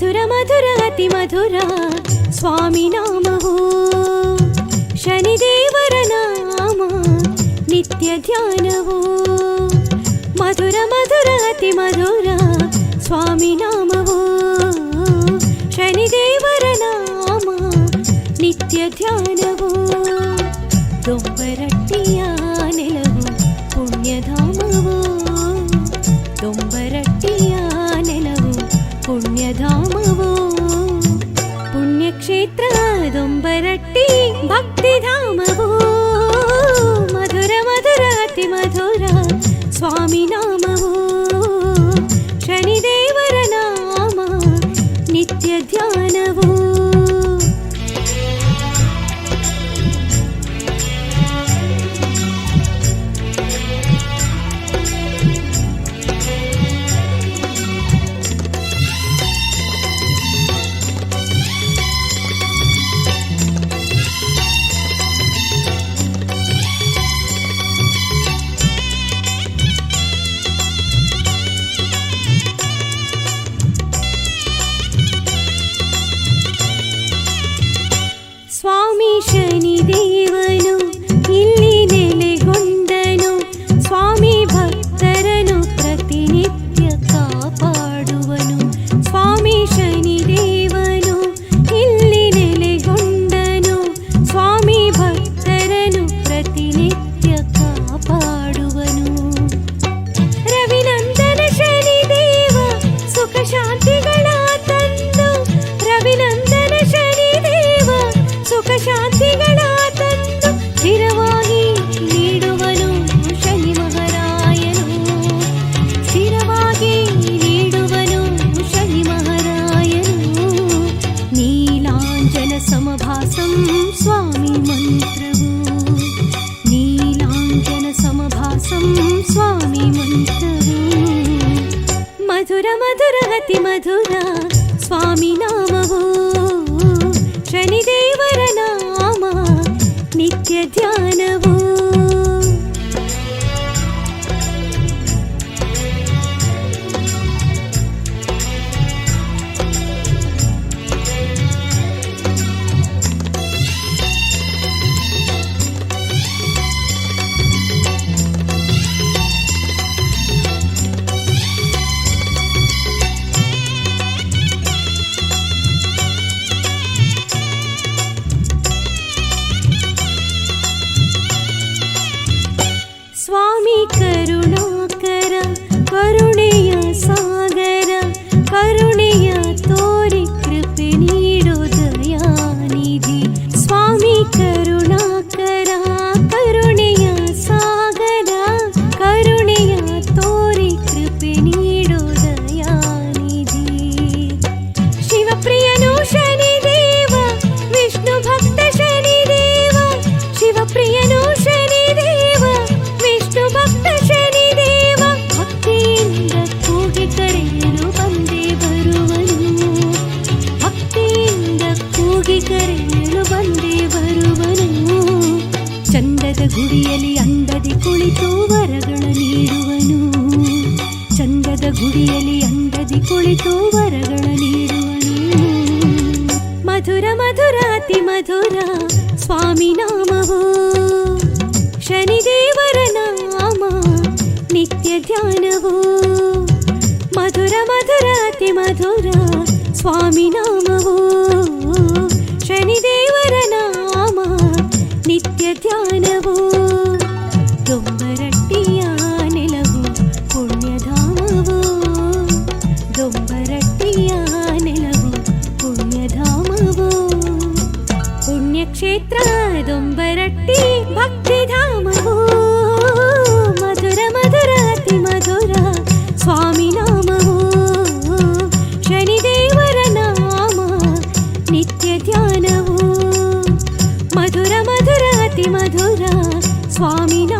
మధుర మధుర అతి మధుర స్వామి నామహో శనిదేవర నామ నిత్య ధ్యానవో మధుర మధుర అతి మధుర స్వామి నామవో శనిదేవర నామ నిత్య ధ్యానవో దొంబరట్టియా నెలవు పుణ్యధామవో దొంబరట్టియా నెలవు పుణ్యధామ ಪುಣ್ಯಕ್ಷೇತ್ರ ದೊಂಬರಟ್ಟಿ 是你的。మధుర మధుర అతి మధుర స్వామి నామవు శనిదేవర నామ నిత్య ధ్యాన ಚಂದದ ಗುಡಿಯಲ್ಲಿ ಅಂದದಿ ಕುಳಿತು ವರಗಳ ನೀಡುವನು ಚಂದದ ಗುಡಿಯಲ್ಲಿ ಅಂದದಿ ಕುಳಿತು ವರಗಳ ನೀಡುವನು ಮಧುರ ಮಧುರ ಅತಿ ಮಧುರ ಸ್ವಾಮಿ ನಾಮವು ಶನಿದೇವರ ನಾಮ ನಿತ್ಯ ಧ್ಯಾನವು ಮಧುರ ಮಧುರ ಅತಿ ಮಧುರ ಸ್ವಾಮಿ ನಾಮವು ಶನಿದೇವರ ನಾಮ ನಿತ್ಯ ಧ್ಯಾನವು சுவாமினா